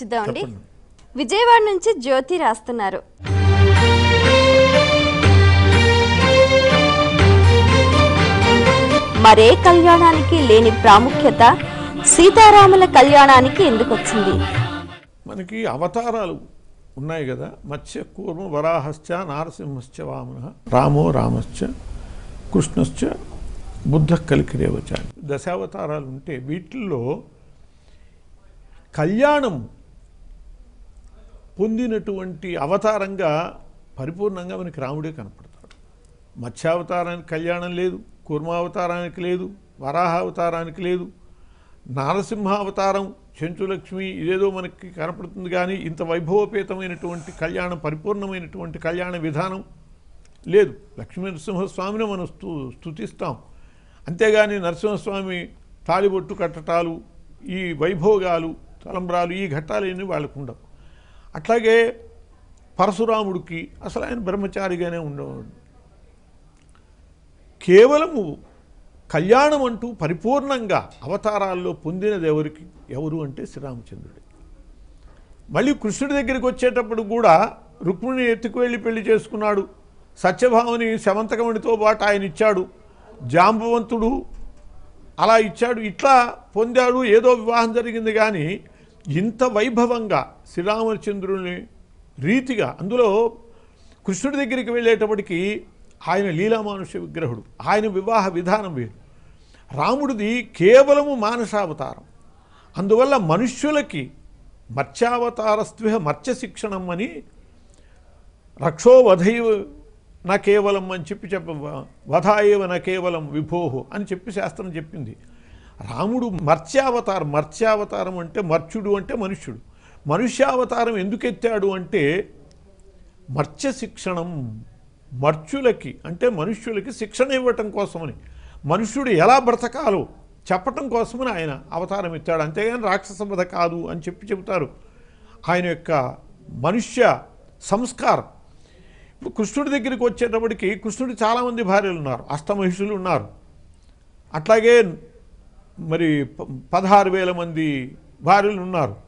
చూద్దామండి. విజయవాడ నుంచి జ్యోతి రాస్తున్నారు మరే కళ్యాణానికి లేని ప్రాముఖ్యత సీతారాముల కళ్యాణానికి ఎందుకు వచ్చింది మనకి అవతారాలు ఉన్నాయి కదా మత్స్య కూర్మ వరాహశ్చ నారసింహశ్చ వామన రామో రామశ్చ కృష్ణశ్చ బుద్ధ కలికిరేవచ. దశావతారాలు ఉంటే వీటిల్లో కళ్యాణం పొందినటువంటి అవతారంగా పరిపూర్ణంగా మనకి రాముడే కనపడతాడు. మత్స్యావతారానికి కళ్యాణం లేదు కూర్మావతారానికి లేదు వరాహావతారానికి లేదు నారసింహావతారం చెంచులక్ష్మి ఇదేదో మనకి కనపడుతుంది కానీ ఇంత వైభవపేతమైనటువంటి కళ్యాణం పరిపూర్ణమైనటువంటి కళ్యాణ విధానం లేదు. లక్ష్మీ నరసింహస్వామిని మనం స్తు స్తుతిస్తాం. అంతేగాని నరసింహస్వామి తాలిబొట్టు కట్టటాలు ఈ వైభోగాలు తలంబ్రాలు ఈ ఘట్టాలన్నీ వాళ్ళకు ఉండవు. అట్లాగే పరశురాముడికి అసలు ఆయన బ్రహ్మచారిగానే ఉండేవాడు. కేవలము కళ్యాణం అంటూ పరిపూర్ణంగా అవతారాల్లో పొందినది ఎవరికి? ఎవరు అంటే శ్రీరామచంద్రుడే. మళ్ళీ కృష్ణుడి దగ్గరికి వచ్చేటప్పుడు కూడా రుక్మిణిని ఎత్తుకు వెళ్ళి పెళ్ళి చేసుకున్నాడు. సత్యభామని శమంతకమణితో పాటు ఆయన ఇచ్చాడు. జాంబవంతుడు అలా ఇచ్చాడు. ఇట్లా పొందాడు ఏదో వివాహం జరిగింది కానీ ఇంత వైభవంగా శ్రీరామచంద్రుని రీతిగా అందులో కృష్ణుడి దగ్గరికి వెళ్ళేటప్పటికి ఆయన లీలామానుష విగ్రహుడు. ఆయన వివాహ విధానం వేరు. రాముడిది కేవలము మానసావతారం. అందువల్ల మనుష్యులకి మత్స్యావతారస్త్విహ మత్స్య శిక్షణం అని రక్షోవధైవ నా కేవలం అని చెప్పి చెప్ప వధాయేవ నా కేవలం విభోహు అని చెప్పి శాస్త్రం చెప్పింది. రాముడు మత్స్యావతారం మత్స్యావతారం అంటే మర్చుడు అంటే మనుష్యుడు. మనుష్యావతారం ఎందుకు ఎత్తాడు అంటే మత్స్య శిక్షణం మర్చులకి అంటే మనుష్యులకి శిక్షణ ఇవ్వటం కోసమని. మనుష్యుడు ఎలా బ్రతకాలో చెప్పటం కోసమని ఆయన అవతారం ఎత్తాడు. అంతేగాని రాక్షస వధ కాదు అని చెప్పి చెబుతారు. ఆయన యొక్క మనుష్య సంస్కారం. ఇప్పుడు కృష్ణుడి దగ్గరికి వచ్చేటప్పటికి కృష్ణుడి చాలామంది భార్యలు ఉన్నారు అష్టమహిషులు ఉన్నారు. అట్లాగే మరి ప- పదహారు వేల మంది భార్యలు ఉన్నారు.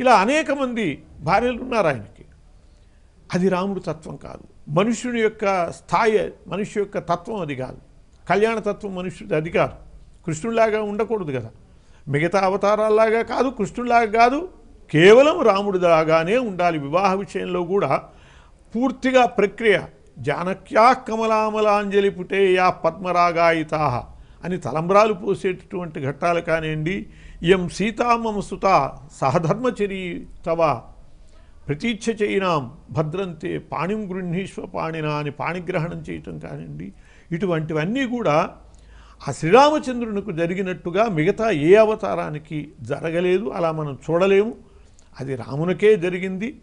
ఇలా అనేక మంది భార్యలు ఉన్నారు ఆయనకి. అది రాముడు తత్వం కాదు. మనుష్యుని యొక్క స్థాయి మనిషి యొక్క తత్వం అది కాదు. కళ్యాణ తత్వం మనుష్యుడి అది కాదు. కృష్ణుడిలాగా ఉండకూడదు కదా. మిగతా అవతారాల్లాగా కాదు కృష్ణుడిలాగా కాదు. కేవలం రాముడిలాగానే ఉండాలి. వివాహ విషయంలో కూడా పూర్తిగా ప్రక్రియ. జానక్యా కమలామలాంజలి పుటేయా పద్మరాగాయితా అని తలంబ్రాలు పోసేటటువంటి ఘట్టాలు కానివ్వండి ఎం సీతామమసుత సహధర్మచరీ తవ ప్రతీచ్ఛ చేయినాం భద్రంతే పాణిం గృహీష్వ పాణినా అని పాణిగ్రహణం చేయటం కానివ్వండి ఇటువంటివన్నీ కూడా ఆ శ్రీరామచంద్రునికి జరిగినట్టుగా మిగతా ఏ అవతారానికి జరగలేదు అలా మనం చూడలేము. అది రామునికే జరిగింది.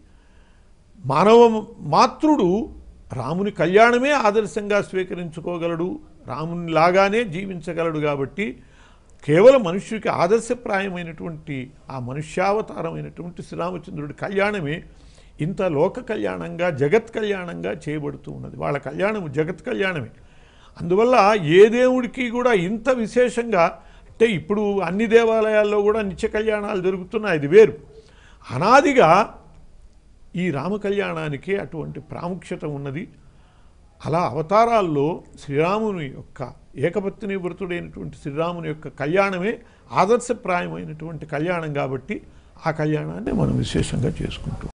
మానవ మాతృడు రాముని కళ్యాణమే ఆదర్శంగా స్వీకరించుకోగలడు. రాముని లాగానే జీవించగలడు కాబట్టి కేవలం మనుష్యుకి ఆదర్శప్రాయమైనటువంటి ఆ మనుష్యావతారమైనటువంటి శ్రీరామచంద్రుడి కళ్యాణమే ఇంత లోక కళ్యాణంగా జగత్ కళ్యాణంగా చేయబడుతూ ఉన్నది. వాళ్ళ కళ్యాణం జగత్ కళ్యాణమే. అందువల్ల ఏ దేవుడికి కూడా ఇంత విశేషంగా అంటే ఇప్పుడు అన్ని దేవాలయాల్లో కూడా నిత్య కళ్యాణాలు జరుగుతున్నాయి. అది వేరు. అనాదిగా ఈ రామ కళ్యాణానికి అటువంటి ప్రాముఖ్యత ఉన్నది. అలా అవతారాల్లో శ్రీరాముని యొక్క ఏకపత్ని వృతుడైనటువంటి శ్రీరాముని యొక్క కళ్యాణమే ఆదర్శప్రాయమైనటువంటి కళ్యాణం కాబట్టి ఆ కళ్యాణాన్ని మనం విశేషంగా చేసుకుంటాం